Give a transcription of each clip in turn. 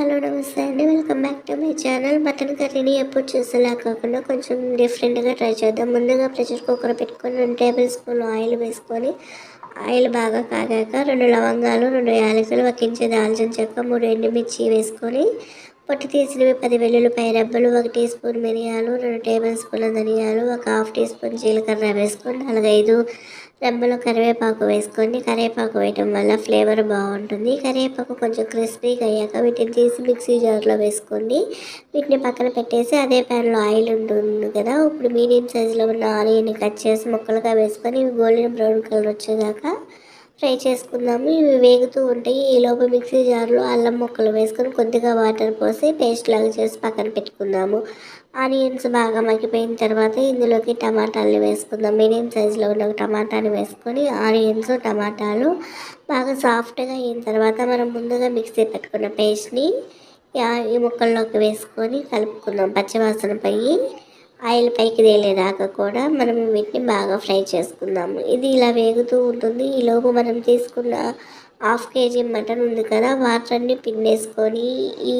Hello నమస్తే అండి. Welcome back to my channel mutton కర్రీని ఎప్పుడు చూసేలా కాకుండా కొంచెం డిఫరెంట్గా ట్రై చేద్దాం. ముందుగా ప్రెషర్ కుక్కర్ పెట్టుకొని రెండు టేబుల్ స్పూన్ ఆయిల్ వేసుకొని ఆయిల్ బాగా కాగాక రెండు లవంగాలు రెండు యాలకులు ఒక ఇంచు దాల్చిన చెక్క మూడు ఎండుమిర్చి వేసుకొని పొట్టి తీసినవి పది వెల్లుల్లిపాయ రబ్బలు ఒక టీ స్పూన్ మిరియాలు రెండు టేబుల్ స్పూన్ల ధనియాలు ఒక హాఫ్ టీ స్పూన్ జీలకర్ర వేసుకొని నాలుగైదు రబ్బలు కరివేపాకు వేసుకొని కరివేపాకు వేయటం వల్ల ఫ్లేవర్ బాగుంటుంది. కరివేపాకు కొంచెం క్రిస్పీగా అయ్యాక వీటిని తీసి మిక్సీ జార్లో వేసుకోండి. వీటిని పక్కన పెట్టేసి అదే ప్యాన్లో ఆయిల్ ఉంటుంది కదా ఇప్పుడు మీడియం సైజులో ఉన్న ఆనియన్ని కట్ చేసి ముక్కలుగా వేసుకొని గోల్డెన్ బ్రౌన్ కలర్ వచ్చేదాకా ఫ్రై చేసుకుందాము. ఇవి వేగుతూ ఉంటాయి. ఈలోపు మిక్సీ జార్లో అల్లం ముక్కలు వేసుకొని కొద్దిగా వాటర్ పోసి పేస్ట్ లాగా చేసి పక్కన పెట్టుకుందాము. ఆనియన్స్ బాగా మగ్గిపోయిన తర్వాత ఇందులోకి టమాటాలు వేసుకుందాం. మీడియం సైజులో ఉన్న టమాటాని వేసుకొని ఆనియన్స్ టమాటాలు బాగా సాఫ్ట్గా అయిన తర్వాత మనం ముందుగా మిక్సీ పెట్టుకున్న పేస్ట్ని ఈ ముక్కల్లోకి వేసుకొని కలుపుకుందాం. పచ్చివాసన పోయి ఆయిల్ పైకి తేలేదాకా కూడా మనం వీటిని బాగా ఫ్రై చేసుకుందాము. ఇది ఇలా వేగుతూ ఉంటుంది. ఈలోపు మనం తీసుకున్న హాఫ్ కేజీ మటన్ ఉంది కదా వాటర్ని పిండేసుకొని ఈ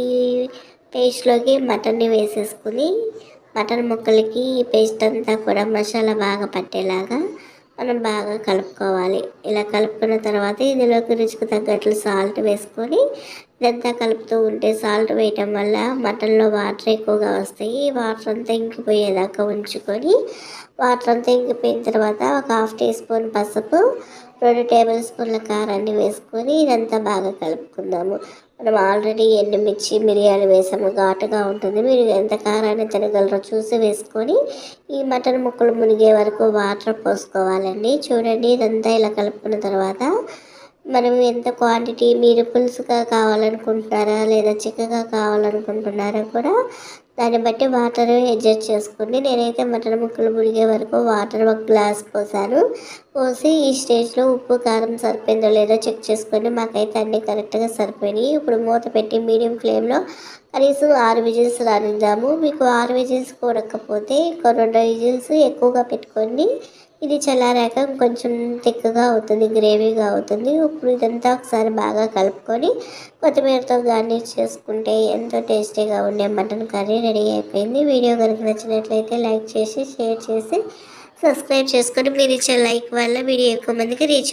పేస్ట్లోకి మటన్ని వేసేసుకుని మటన్ ముక్కలకి ఈ పేస్ట్ అంతా కూడా మసాలా బాగా పట్టేలాగా మనం బాగా కలుపుకోవాలి. ఇలా కలుపుకున్న తర్వాత ఇందులోకి రుచికి తగ్గట్లు సాల్ట్ వేసుకొని ఇదంతా కలుపుతూ ఉంటే సాల్ట్ వేయటం వల్ల మటన్లో వాటర్ ఎక్కువగా వస్తాయి. వాటర్ అంతా ఇంకిపోయేదాకా ఉంచుకొని వాటర్ అంతా ఇంకిపోయిన తర్వాత ఒక హాఫ్ టీ స్పూన్ పసుపు రెండు టేబుల్ స్పూన్ల కారాన్ని వేసుకొని ఇదంతా బాగా కలుపుకుందాము. మనం ఆల్రెడీ ఎండుమిర్చి మిరియాలు వేసాము. ఘాటుగా ఉంటుంది. మీరు ఎంత కారాన్ని తినగలరో చూసి వేసుకొని ఈ మటన్ ముక్కలు మునిగే వరకు వాటర్ పోసుకోవాలండి. చూడండి ఇదంతా ఇలా కలుపుకున్న తర్వాత మనం ఎంత క్వాంటిటీ మీరు పులుసుగా కావాలనుకుంటున్నారా లేదా చిక్కగా కావాలనుకుంటున్నారా కూడా దాన్ని బట్టి వాటర్ అడ్జస్ట్ చేసుకోండి. నేనైతే మటన్ ముక్కలు మునిగే వరకు వాటర్ ఒక గ్లాస్ పోసాను. పోసి ఈ స్టేజ్లో ఉప్పు కారం సరిపోయిందో లేదో చెక్ చేసుకొని మాకైతే అన్నీ కరెక్ట్గా సరిపోయినాయి. ఇప్పుడు మూత పెట్టి మీడియం ఫ్లేమ్లో కనీసం ఆరు విజిల్స్ రానిద్దాము. మీకు ఆరు విజిల్స్ కూడకపోతే ఇంకో రెండు విజిల్స్ ఎక్కువగా పెట్టుకోండి. ఇది చల్లారాక కొంచెం తిక్కగా అవుతుంది గ్రేవీగా అవుతుంది. ఇప్పుడు ఇదంతా ఒకసారి బాగా కలుపుకొని కొత్తిమీరతో గార్నిష్ చేసుకుంటే ఎంతో టేస్టీగా ఉండే మటన్ కర్రీ రెడీ అయిపోయింది. వీడియో కనుక నచ్చినట్లయితే లైక్ చేసి షేర్ చేసి సబ్స్క్రైబ్ చేసుకొని మీరు ఇచ్చే లైక్ వల్ల వీడియో ఎక్కువ మందికి రీచ్